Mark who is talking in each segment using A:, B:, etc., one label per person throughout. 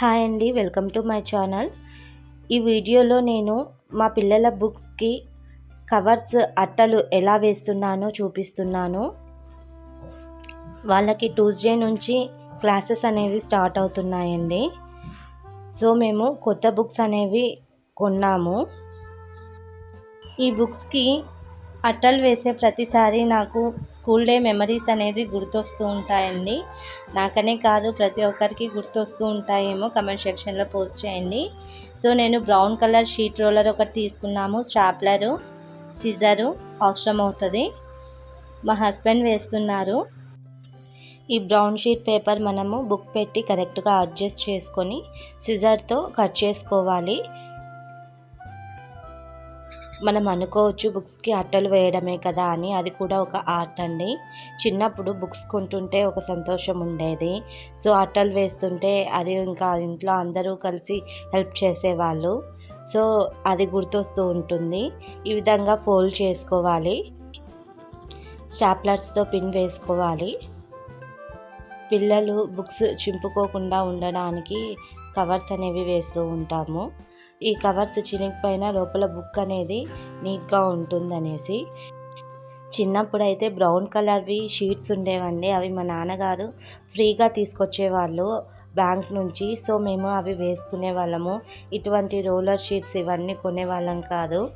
A: Hi అండి welcome to my channel. ఈ వీడియోలో నేను మా పిల్లల బుక్స్కి కవర్స్ అట్టలు ఎలా వేస్తున్నానో చూపిస్తున్నాను. వాళ్ళకి ట్యూస్డే నుంచి క్లాసెస్ అనేవి స్టార్ట్ అవుతున్నాయండి. సో మేము కొత్త బుక్స్ అనేవి కొన్నాము. ఈ బుక్స్కి అట్టలు వేసే ప్రతిసారి నాకు స్కూల్ డే మెమరీస్ అనేది గుర్తొస్తూ ఉంటాయండి. నాకనే కాదు ప్రతి ఒక్కరికి గుర్తొస్తూ ఉంటాయేమో కమెంట్ సెక్షన్లో పోస్ట్ చేయండి. సో నేను బ్రౌన్ కలర్ షీట్ రోలర్ ఒకటి తీసుకున్నాము. స్టాప్లరు సిజరు అవసరం అవుతుంది. మా హస్బెండ్ వేస్తున్నారు. ఈ బ్రౌన్ షీట్ పేపర్ మనము బుక్ పెట్టి కరెక్ట్గా అడ్జస్ట్ చేసుకొని సిజర్తో కట్ చేసుకోవాలి. మనం అనుకోవచ్చు బుక్స్కి అట్టలు వేయడమే కదా అని. అది కూడా ఒక ఆర్ట్ అండి. చిన్నప్పుడు బుక్స్ కొంటుంటే ఒక సంతోషం ఉండేది. సో అట్టలు వేస్తుంటే అది ఇంకా ఇంట్లో అందరూ కలిసి హెల్ప్ చేసేవాళ్ళు. సో అది గుర్తొస్తూ ఉంటుంది. ఈ విధంగా ఫోల్డ్ చేసుకోవాలి. స్టాప్లర్స్తో పిన్ వేసుకోవాలి. పిల్లలు బుక్స్ చింపుకోకుండా ఉండడానికి కవర్స్ అనేవి వేస్తూ ఉంటాము. ఈ కవర్స్ చినిగిపోయిన లోపల బుక్ అనేది నీట్గా ఉంటుందనేసి. చిన్నప్పుడు అయితే బ్రౌన్ కలర్వి షీట్స్ ఉండేవండి. అవి మా నాన్నగారు ఫ్రీగా తీసుకొచ్చేవాళ్ళు బ్యాంక్ నుంచి. సో మేము అవి వేసుకునే వాళ్ళము. ఇటువంటి రోలర్ షీట్స్ ఇవన్నీ కొనేవాళ్ళం కాదు.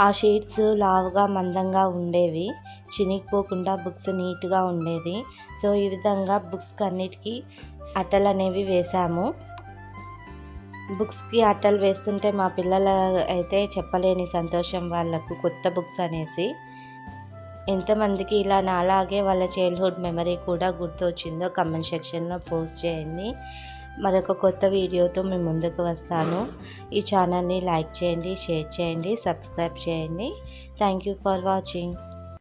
A: ఆ షీట్స్ లావుగా మందంగా ఉండేవి. చినిగిపోకుండా బుక్స్ నీట్గా ఉండేది. సో ఈ విధంగా బుక్స్కి అన్నిటికీ అట్టలు అనేవి వేసాము. బుక్స్కి అట్టలు వేస్తుంటే మా పిల్లల అయితే చెప్పలేని సంతోషం వాళ్ళకు కొత్త బుక్స్ అనేసి. ఎంతమందికి ఇలా నాలాగే వాళ్ళ చైల్డ్హుడ్ మెమరీ కూడా గుర్తొచ్చిందో కమెంట్ సెక్షన్లో పోస్ట్ చేయండి. మరొక కొత్త వీడియోతో మేము ముందుకు వస్తాను. ఈ ఛానల్ని లైక్ చేయండి షేర్ చేయండి సబ్స్క్రైబ్ చేయండి. Thank you for watching.